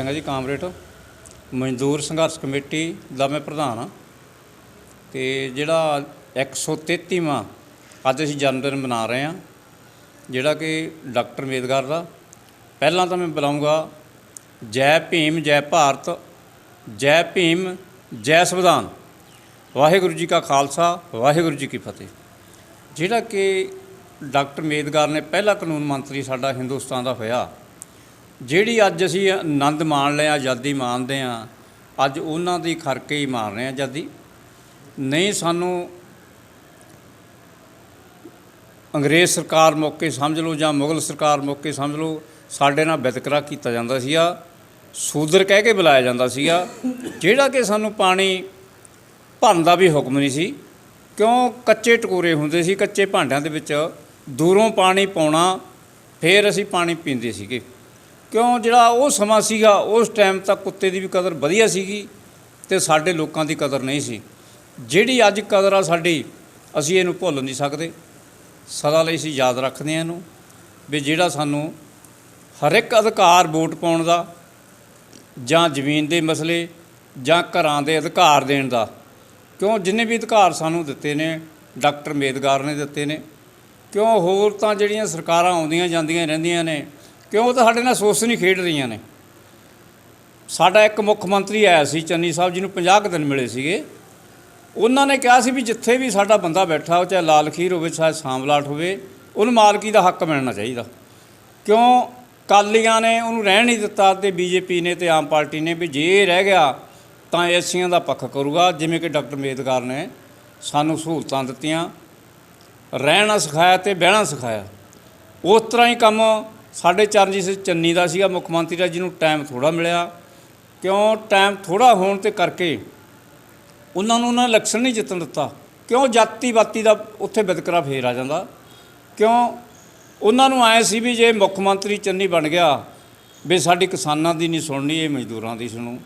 ਸਿੰਘ ਹੈ ਜੀ ਕਾਮਰੇਟ ਮਜ਼ਦੂਰ ਸੰਘਰਸ਼ ਕਮੇਟੀ ਦਾ ਮੈਂ ਪ੍ਰਧਾਨ ਹਾਂ। ਤੇ ਜਿਹੜਾ 133ਵਾਂ ਅੱਜ ਅਸੀਂ ਜਨਮ ਦਿਨ ਮਨਾ ਰਹੇ ਹਾਂ, ਜਿਹੜਾ ਕਿ ਡਾਕਟਰ ਅੰਬੇਦਕਰ ਦਾ। ਪਹਿਲਾਂ ਤਾਂ ਮੈਂ ਬੁਲਾਉਂਗਾ ਜੈ ਭੀਮ, ਜੈ ਭਾਰਤ, ਜੈ ਭੀਮ, ਜੈ ਸੰਵਿਧਾਨ। ਵਾਹਿਗੁਰੂ ਜੀ ਕਾ ਖਾਲਸਾ, ਵਾਹਿਗੁਰੂ ਜੀ ਕੀ ਫਤਿਹ। ਜਿਹੜਾ ਕਿ ਡਾਕਟਰ ਅੰਬੇਦਕਰ ਨੇ ਪਹਿਲਾ ਕਾਨੂੰਨ ਮੰਤਰੀ ਸਾਡਾ ਹਿੰਦੁਸਤਾਨ ਦਾ ਹੋਇਆ ਜਿਹੜੀ ਅੱਜ ਅਸੀਂ ਆਨੰਦ ਮਾਣ ਲਿਆ, ਆਜ਼ਾਦੀ ਮਾਣਦੇ ਆ ਅੱਜ ਉਹਨਾਂ ਦੀ ਖਰਕੇ ਹੀ ਮਾਰ ਰਹੇ ਆ ਆਜ਼ਾਦੀ। ਨਹੀਂ ਸਾਨੂੰ ਅੰਗਰੇਜ਼ ਸਰਕਾਰ ਮੌਕੇ ਸਮਝ ਲਓ ਜਾਂ ਮੁਗਲ ਸਰਕਾਰ ਮੌਕੇ ਸਮਝ ਲਓ, ਸਾਡੇ ਨਾਲ ਵਿਤਕਰਾ ਕੀਤਾ ਜਾਂਦਾ ਸੀਗਾ, ਸੂਦਰ ਕਹਿ ਕੇ ਬੁਲਾਇਆ ਜਾਂਦਾ ਸੀਗਾ, ਜਿਹੜਾ ਕਿ ਸਾਨੂੰ ਪਾਣੀ ਭਰਨ ਦਾ ਵੀ ਹੁਕਮ ਨਹੀਂ ਸੀ। ਕਿਉਂ? ਕੱਚੇ ਟਕੋਰੇ ਹੁੰਦੇ ਸੀ, ਕੱਚੇ ਭਾਂਡਿਆਂ ਦੇ ਵਿੱਚ ਦੂਰੋਂ ਪਾਣੀ ਪਾਉਣਾ, ਫਿਰ ਅਸੀਂ ਪਾਣੀ ਪੀਂਦੇ ਸੀਗੇ। ਕਿਉਂ? ਜਿਹੜਾ ਉਹ ਸਮਾਂ ਸੀਗਾ, ਉਸ ਟਾਈਮ ਤੱਕ ਕੁੱਤੇ ਦੀ ਵੀ ਕਦਰ ਵਧੀਆ ਸੀਗੀ ਤੇ ਸਾਡੇ ਲੋਕਾਂ ਦੀ ਕਦਰ ਨਹੀਂ ਸੀ। ਜਿਹੜੀ ਅੱਜ ਕਦਰ ਆ ਸਾਡੀ, ਅਸੀਂ ਇਹਨੂੰ ਭੁੱਲ ਨਹੀਂ ਸਕਦੇ। ਸਦਾ ਲਈ ਅਸੀਂ ਯਾਦ ਰੱਖਦੇ ਹਾਂ ਇਹਨੂੰ ਵੀ ਜਿਹੜਾ ਸਾਨੂੰ ਹਰ ਇੱਕ ਅਧਿਕਾਰ ਵੋਟ ਪਾਉਣ ਦਾ ਜਾਂ ਜ਼ਮੀਨ ਦੇ ਮਸਲੇ ਜਾਂ ਘਰਾਂ ਦੇ ਅਧਿਕਾਰ ਦੇਣ ਦਾ, ਕਿਉਂ ਜਿੰਨੇ ਵੀ ਅਧਿਕਾਰ ਸਾਨੂੰ ਦਿੱਤੇ ਨੇ, ਡਾਕਟਰ ਮੇਦਗਾਰ ਨੇ ਦਿੱਤੇ ਨੇ, ਕਿਉਂ ਹੋਰ ਤਾਂ ਜਿਹੜੀਆਂ ਸਰਕਾਰਾਂ ਆਉਂਦੀਆਂ ਜਾਂਦੀਆਂ ਰਹਿੰਦੀਆਂ ਨੇ ਕਿਉਂ? ਉਹ ਤਾਂ ਸਾਡੇ ਨਾਲ ਸੋਸ ਨਹੀਂ ਖੇਡ ਰਹੀਆਂ ਨੇ। ਸਾਡਾ ਇੱਕ ਮੁੱਖ ਮੰਤਰੀ ਆਇਆ ਸੀ, ਚੰਨੀ ਸਾਹਿਬ ਜੀ ਨੂੰ 50 ਕੁ ਦਿਨ ਮਿਲੇ ਸੀਗੇ। ਉਹਨਾਂ ਨੇ ਕਿਹਾ ਸੀ ਵੀ ਜਿੱਥੇ ਵੀ ਸਾਡਾ ਬੰਦਾ ਬੈਠਾ, ਉਹ ਚਾਹੇ ਲਾਲ ਖੀਰ ਹੋਵੇ, ਚਾਹੇ ਸਾਂਵਲਾਟ ਹੋਵੇ, ਉਹਨੂੰ ਮਾਲਕੀ ਦਾ ਹੱਕ ਮਿਲਣਾ ਚਾਹੀਦਾ। ਕਿਉਂ? ਕਾਲੀਆਂ ਨੇ ਉਹਨੂੰ ਰਹਿਣ ਨਹੀਂ ਦਿੱਤਾ ਤੇ ਬੀਜੇਪੀ ਨੇ ਤੇ ਆਮ ਪਾਰਟੀ ਨੇ ਵੀ ਜੇ ਰਹਿ ਗਿਆ, ਤਾਂ ਐਸੀਆਂ ਦਾ ਪੱਖ ਕਰੂਗਾ। ਜਿਵੇਂ ਕਿ ਡਾਕਟਰ ਅੰਬੇਦਕਰ ਨੇ ਸਾਨੂੰ ਸਹੂਲਤਾਂ ਦਿੱਤੀਆਂ। ਰਹਿਣਾ ਸਿਖਾਇਆ ਤੇ ਬਹਿਣਾ ਸਿਖਾਇਆ। ਉਸ ਤਰ੍ਹਾਂ ਹੀ ਕੰਮ ਸਾਡੇ ਚਰਨਜੀਤ ਸਿੰਘ ਚੰਨੀ ਦਾ ਸੀਗਾ ਮੁੱਖ ਮੰਤਰੀ ਦਾ, ਜਿਹਨੂੰ ਟਾਈਮ ਥੋੜਾ ਮਿਲਿਆ। ਕਿਉਂ ਟਾਈਮ ਥੋੜਾ ਹੋਣ ਤੇ ਕਰਕੇ ਉਹਨਾਂ ਨੂੰ ਉਹਨਾਂ ਇਲੈਕਸ਼ਨ ਨਹੀਂ ਜਿੱਤਣ ਦਿੱਤਾ। ਕਿਉਂ ਜਾਤੀ ਬਾਤੀ ਦਾ ਉੱਥੇ ਵਿਤਕਰਾ ਫੇਰ ਆ ਜਾਂਦਾ? ਕਿਉਂ ਉਹਨਾਂ ਨੂੰ ਆਏ ਸੀ ਵੀ ਜੇ ਮੁੱਖ ਮੰਤਰੀ ਚੰਨੀ ਬਣ ਗਿਆ, ਵੀ ਸਾਡੀ ਕਿਸਾਨਾਂ ਦੀ ਨਹੀਂ ਸੁਣਨੀ, ਇਹ ਮਜ਼ਦੂਰਾਂ ਦੀ ਸੁਣੋ।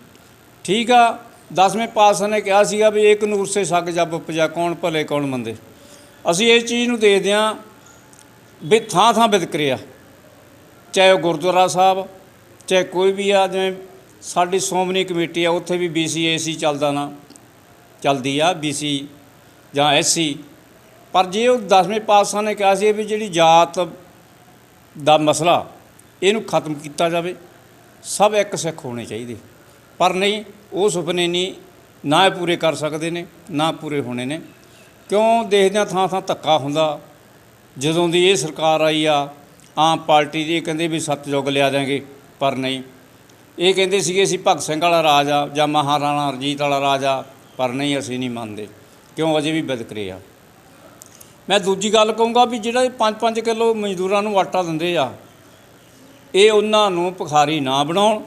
ਠੀਕ ਆ, ਦਸਵੇਂ ਪਾਤਸ਼ਾਹ ਨੇ ਕਿਹਾ ਸੀਗਾ ਵੀ ਏਕ ਨੂਰ ਸੇ ਸੱਗ ਜਬ ਉਪਜਾ, ਕੌਣ ਭਲੇ, ਕੌਣ ਮੰਦੇ। ਅਸੀਂ ਇਹ ਚੀਜ਼ ਨੂੰ ਦੇਖਦੇ ਹਾਂ ਵੀ ਥਾਂ ਥਾਂ ਵਿਤਕਰੇ ਆ। ਚਾਹੇ ਉਹ ਗੁਰਦੁਆਰਾ ਸਾਹਿਬ, ਚਾਹੇ ਕੋਈ ਵੀ ਆ, ਜਿਵੇਂ ਸਾਡੀ ਸ਼੍ਰੋਮਣੀ ਕਮੇਟੀ ਆ, ਉੱਥੇ ਵੀ ਬੀਸੀਏਸੀ ਚੱਲਦਾ ਨਾ, ਚੱਲਦੀ ਆ ਬੀਸੀ ਜਾਂ ਐਸਸੀ ਪਰ ਜੇ ਉਹ 10ਵੇਂ ਪਾਤਸ਼ਾਹ ਨੇ ਕਿਹਾ ਸੀ ਵੀ ਜਿਹੜੀ ਜਾਤ ਦਾ ਮਸਲਾ, ਇਹਨੂੰ ਖਤਮ ਕੀਤਾ ਜਾਵੇ, ਸਭ ਇੱਕ ਸਿੱਖ ਹੋਣੇ ਚਾਹੀਦੇ। ਪਰ ਨਹੀਂ, ਉਹ ਸੁਪਨੇ ਨਹੀਂ, ਨਾ ਪੂਰੇ ਕਰ ਸਕਦੇ ਨੇ, ਨਾ ਪੂਰੇ ਹੋਣੇ ਨੇ। ਕਿਉਂ ਦੇਖਦੇ ਥਾਂ ਥਾਂ ਧੱਕਾ ਹੁੰਦਾ, ਜਦੋਂ ਦੀ ਇਹ ਸਰਕਾਰ ਆਈ ਆ ਆਮ ਪਾਰਟੀ ਦੀ ਇਹ ਕਹਿੰਦੇ ਵੀ ਸਤਜੁਗ ਲਿਆ ਦਿਆਂਗੇ, ਪਰ ਨਹੀਂ। ਇਹ ਕਹਿੰਦੇ ਸੀਗੇ ਅਸੀਂ ਭਗਤ ਸਿੰਘ ਵਾਲਾ ਰਾਜ ਆ ਜਾਂ ਮਹਾਰਾਣਾ ਰਣਜੀਤ ਵਾਲਾ ਰਾਜ ਆ, ਪਰ ਨਹੀਂ, ਅਸੀਂ ਨਹੀਂ ਮੰਨਦੇ। ਕਿਉਂ? ਅਜੇ ਵੀ ਬਦਕਰੇ ਆ। ਮੈਂ ਦੂਜੀ ਗੱਲ ਕਹੂੰਗਾ ਵੀ ਜਿਹੜਾ 5-5 ਕਿਲੋ ਮਜ਼ਦੂਰਾਂ ਨੂੰ ਆਟਾ ਦਿੰਦੇ ਆ, ਇਹ ਉਹਨਾਂ ਨੂੰ ਭਖਾਰੀ ਨਾ ਬਣਾਉਣ।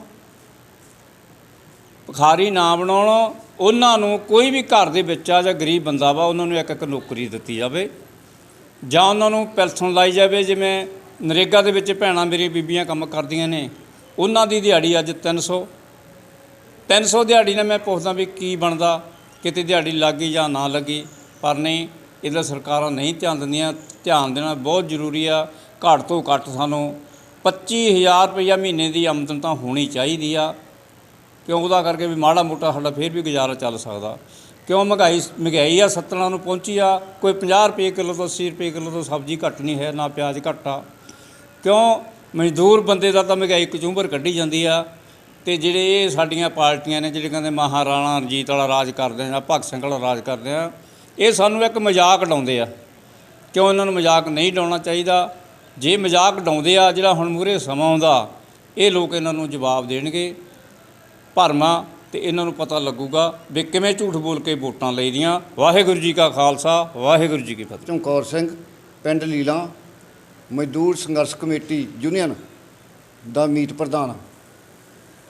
ਭਖਾਰੀ ਨਾ ਬਣਾਉਣ, ਉਹਨਾਂ ਨੂੰ ਕੋਈ ਵੀ ਘਰ ਦੇ ਵਿੱਚ ਆ ਜਾਂ ਗਰੀਬ ਬੰਦਾ ਵਾ, ਉਹਨਾਂ ਨੂੰ ਇੱਕ ਇੱਕ ਨੌਕਰੀ ਦਿੱਤੀ ਜਾਵੇ। ਜਾਂ ਉਹਨਾਂ ਨੂੰ ਪੈਨਸ਼ਨ ਲਾਈ ਜਾਵੇ, ਜਿਵੇਂ ਨਰੇਗਾ ਦੇ ਵਿੱਚ ਭੈਣਾਂ ਮੇਰੀ ਬੀਬੀਆਂ ਕੰਮ ਕਰਦੀਆਂ ਨੇ। ਉਹਨਾਂ ਦੀ ਦਿਹਾੜੀ ਅੱਜ 300 300 ਦਿਹਾੜੀ ਨਾਲ ਮੈਂ ਪੁੱਛਦਾ ਵੀ ਕੀ ਬਣਦਾ, ਕਿਤੇ ਦਿਹਾੜੀ ਲੱਗੀ ਜਾਂ ਨਾ ਲੱਗੀ ਪਰ ਨਹੀਂ, ਇਹਦਾ ਸਰਕਾਰਾਂ ਨਹੀਂ ਧਿਆਨ ਦਿੰਦੀਆਂ। ਧਿਆਨ ਦੇਣਾ ਬਹੁਤ ਜ਼ਰੂਰੀ ਆ। ਘੱਟ ਤੋਂ ਘੱਟ ਸਾਨੂੰ 25000 ਰੁਪਈਆ ਮਹੀਨੇ ਦੀ ਆਮਦਨ ਤਾਂ ਹੋਣੀ ਚਾਹੀਦੀ ਆ। ਕਿਉਂ? ਉਹਦਾ ਕਰਕੇ ਵੀ ਮਾੜਾ ਮੋਟਾ ਸਾਡਾ ਫੇਰ ਵੀ ਗੁਜ਼ਾਰਾ ਚੱਲ ਸਕਦਾ। ਕਿਉਂ? ਮਹਿੰਗਾਈ ਮਹਿੰਗਾਈ ਆ, ਸੱਤਰਾਂ ਨੂੰ ਪਹੁੰਚੀ ਆ। ਕੋਈ 50 ਰੁਪਏ ਕਿਲੋ ਤੋਂ 80 ਰੁਪਏ ਕਿਲੋ ਤੋਂ ਸਬਜ਼ੀ ਘੱਟ ਨਹੀਂ ਹੈ, ਨਾ ਪਿਆਜ਼ ਘੱਟ ਆ। ਕਿਉਂ? ਮਜ਼ਦੂਰ ਬੰਦੇ ਦਾ ਤਾਂ ਮਹਿੰਗਾਈ ਕਚੂੰਬਰ ਕੱਢੀ ਜਾਂਦੀ ਆ ਤੇ ਜਿਹੜੇ ਇਹ ਸਾਡੀਆਂ ਪਾਰਟੀਆਂ ਨੇ ਜਿਹੜੇ ਕਹਿੰਦੇ ਮਹਾਰਾਣਾ ਰਣਜੀਤ ਵਾਲਾ ਰਾਜ ਕਰਦੇ ਆ, ਭਗਤ ਸਿੰਘ ਵਾਲਾ ਰਾਜ ਕਰਦੇ ਆ, ਇਹ ਸਾਨੂੰ ਇੱਕ ਮਜ਼ਾਕ ਉਡਾਉਂਦੇ ਆ। ਕਿਉਂ ਇਹਨਾਂ ਨੂੰ ਮਜ਼ਾਕ ਨਹੀਂ ਉਡਾਉਣਾ ਚਾਹੀਦਾ? ਜੇ ਮਜ਼ਾਕ ਉਡਾਉਂਦੇ ਆ, ਜਿਹੜਾ ਹੁਣ ਮੂਰੇ ਸਮਾਂ ਆਉਂਦਾ, ਇਹ ਲੋਕ ਇਹਨਾਂ ਨੂੰ ਜਵਾਬ ਦੇਣਗੇ। ਭਰਮਾ ਤੇ ਇਹਨਾਂ ਨੂੰ ਪਤਾ ਲੱਗੂਗਾ ਵੀ ਕਿਵੇਂ ਝੂਠ ਬੋਲ ਕੇ ਵੋਟਾਂ ਲਈਦੀਆਂ ਵਾਹਿਗੁਰੂ ਜੀ ਕਾ ਖਾਲਸਾ, ਵਾਹਿਗੁਰੂ ਜੀ ਕੀ ਫਤਿਹ। ਚਮਕੌਰ ਸਿੰਘ, ਪਿੰਡ ਲੀਲਾ ਮਜ਼ਦੂਰ ਸੰਘਰਸ਼ ਕਮੇਟੀ ਯੂਨੀਅਨ ਦਾ ਮੀਤ ਪ੍ਰਧਾਨ।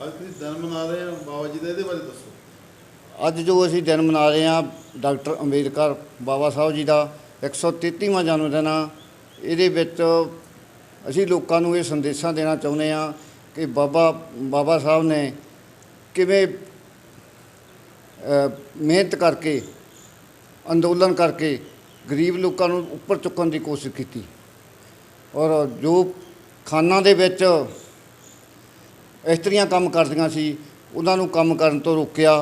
ਅੱਜ ਤੁਸੀਂ ਦਿਨ ਮਨਾ ਰਹੇ ਹੋ ਬਾਬਾ ਜੀ ਦਾ ਇਹਦੇ ਬਾਰੇ ਦੱਸੋ। ਅੱਜ ਜੋ ਅਸੀਂ ਦਿਨ ਮਨਾ ਰਹੇ ਹਾਂ ਡਾਕਟਰ ਅੰਬੇਦਕਰ ਬਾਬਾ ਸਾਹਿਬ ਜੀ ਦਾ 133ਵਾਂ ਜਨਮ ਦਿਨ ਆ। ਇਹਦੇ ਵਿੱਚ ਅਸੀਂ ਲੋਕਾਂ ਨੂੰ ਇਹ ਸੰਦੇਸ਼ਾਂ ਦੇਣਾ ਚਾਹੁੰਦੇ ਹਾਂ ਕਿ ਬਾਬਾ ਬਾਬਾ ਸਾਹਿਬ ਨੇ ਕਿਵੇਂ ਮਿਹਨਤ ਕਰਕੇ ਅੰਦੋਲਨ ਕਰਕੇ ਗਰੀਬ ਲੋਕਾਂ ਨੂੰ ਉੱਪਰ ਚੁੱਕਣ ਦੀ ਕੋਸ਼ਿਸ਼ ਕੀਤੀ। ਔਰ ਜੋ ਖਾਨਾਂ ਦੇ ਵਿੱਚ ਇਸਤਰੀਆਂ ਕੰਮ ਕਰਦੀਆਂ ਸੀ ਉਹਨਾਂ ਨੂੰ ਕੰਮ ਕਰਨ ਤੋਂ ਰੋਕਿਆ।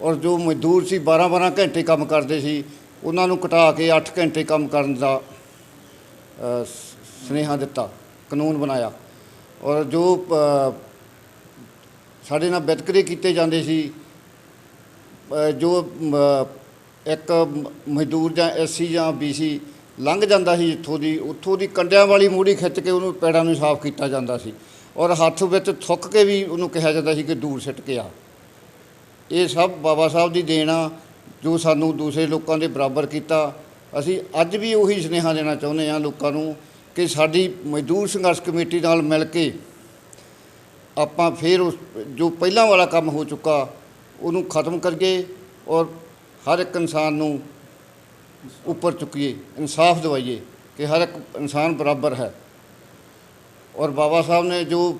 ਔਰ ਜੋ ਮਜ਼ਦੂਰ ਸੀ 12-12 ਘੰਟੇ ਕੰਮ ਕਰਦੇ ਸੀ ਉਹਨਾਂ ਨੂੰ ਘਟਾ ਕੇ 8 ਘੰਟੇ ਕੰਮ ਕਰਨ ਦਾ ਅ, ਸੁਨੇਹਾ ਦਿੱਤਾ ਕਾਨੂੰਨ ਬਣਾਇਆ। ਔਰ ਜੋ ਸਾਡੇ ਨਾਲ ਵਿਤਕਰੇ ਕੀਤੇ ਜਾਂਦੇ ਸੀ ਜੋ ਇੱਕ ਮਜ਼ਦੂਰ ਜਾਂ ਐਸਸੀ ਜਾਂ ਬੀਸੀ ਲੰਘ ਜਾਂਦਾ ਸੀ ਇੱਥੋਂ ਦੀ, ਉੱਥੋਂ ਦੀ ਕੰਡਿਆਂ ਵਾਲੀ ਮੂੜੀ ਖਿੱਚ ਕੇ ਉਹਨੂੰ ਪੈੜਾਂ ਨੂੰ ਸਾਫ਼ ਕੀਤਾ ਜਾਂਦਾ ਸੀ। ਔਰ ਹੱਥ ਵਿੱਚ ਥੁੱਕ ਕੇ ਵੀ ਉਹਨੂੰ ਕਿਹਾ ਜਾਂਦਾ ਸੀ ਕਿ ਦੂਰ ਸਿੱਟ ਕੇ ਆ। ਇਹ ਸਭ ਬਾਬਾ ਸਾਹਿਬ ਦੀ ਦੇਣ ਆ, ਜੋ ਸਾਨੂੰ ਦੂਸਰੇ ਲੋਕਾਂ ਦੇ ਬਰਾਬਰ ਕੀਤਾ। ਅਸੀਂ ਅੱਜ ਵੀ ਉਹੀ ਸੁਨੇਹਾ ਦੇਣਾ ਚਾਹੁੰਦੇ ਹਾਂ ਲੋਕਾਂ ਨੂੰ ਕਿ ਸਾਡੀ ਮਜ਼ਦੂਰ ਸੰਘਰਸ਼ ਕਮੇਟੀ ਨਾਲ ਮਿਲ ਕੇ ਆਪਾਂ ਫਿਰ ਉਸ, ਜੋ ਪਹਿਲਾਂ ਵਾਲਾ ਕੰਮ ਹੋ ਚੁੱਕਾ, ਉਹਨੂੰ ਖਤਮ ਕਰੀਏ ਔਰ ਹਰ ਇੱਕ ਇਨਸਾਨ ਨੂੰ ਉੱਪਰ ਚੁੱਕੀਏ, ਇਨਸਾਫ ਦਿਵਾਈਏ ਕਿ ਹਰ ਇੱਕ ਇਨਸਾਨ ਬਰਾਬਰ ਹੈ। ਔਰ ਬਾਬਾ ਸਾਹਿਬ ਨੇ ਜੋ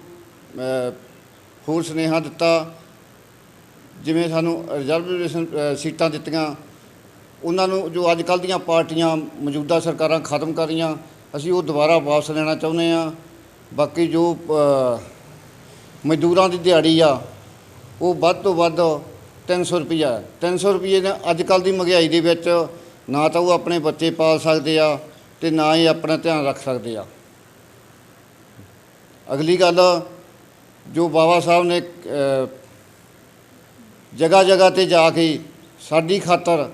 ਹੋਰ ਸੁਨੇਹਾ ਦਿੱਤਾ, ਜਿਵੇਂ ਸਾਨੂੰ ਰਿਜ਼ਰਵੇਸ਼ਨ ਸੀਟਾਂ ਦਿੱਤੀਆਂ, ਉਹਨਾਂ ਨੂੰ ਜੋ ਅੱਜ ਕੱਲ੍ਹ ਦੀਆਂ ਪਾਰਟੀਆਂ ਮੌਜੂਦਾ ਸਰਕਾਰਾਂ ਖਤਮ ਕਰ ਰਹੀਆਂ, ਅਸੀਂ ਉਹ ਦੁਬਾਰਾ ਵਾਪਸ ਲੈਣਾ ਚਾਹੁੰਦੇ ਆ ਬਾਕੀ ਜੋ ਮਜ਼ਦੂਰਾਂ ਦੀ ਦਿਹਾੜੀ ਆ, ਉਹ ਵੱਧ ਤੋਂ ਵੱਧ 300 ਰੁਪਈਆ ਹੈ। 300 ਰੁਪਏ ਨੇ ਅੱਜ ਕੱਲ੍ਹ ਦੀ ਮਹਿੰਗਾਈ ਦੇ ਵਿੱਚ ਨਾ ਤਾਂ ਉਹ ਆਪਣੇ ਬੱਚੇ ਪਾਲ ਸਕਦੇ ਆ ਤੇ ਨਾ ਹੀ ਆਪਣਾ ਧਿਆਨ ਰੱਖ ਸਕਦੇ ਆ। ਅਗਲੀ ਗੱਲ, ਜੋ ਬਾਬਾ ਸਾਹਿਬ ਨੇ ਜਗ੍ਹਾ ਜਗ੍ਹਾ ਤੇ ਜਾ ਕੇ ਸਾਡੀ ਖਾਤਰ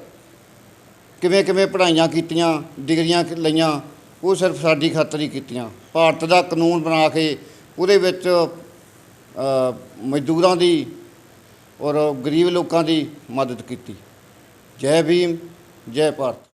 ਕਿਵੇਂ ਕਿਵੇਂ ਪੜ੍ਹਾਈਆਂ ਕੀਤੀਆਂ, ਡਿਗਰੀਆਂ ਲਈਆਂ, ਉਹ ਸਿਰਫ ਸਾਡੀ ਖਾਤਰ ਹੀ ਕੀਤੀਆਂ। ਭਾਰਤ ਦਾ ਕਾਨੂੰਨ ਬਣਾ ਕੇ ਉਹਦੇ ਵਿੱਚ ਮਜ਼ਦੂਰਾਂ ਦੀ ਔਰ ਗਰੀਬ ਲੋਕਾਂ ਦੀ ਮਦਦ ਕੀਤੀ। ਜੈ ਭੀਮ। ਜੈ ਭਾਰਤ।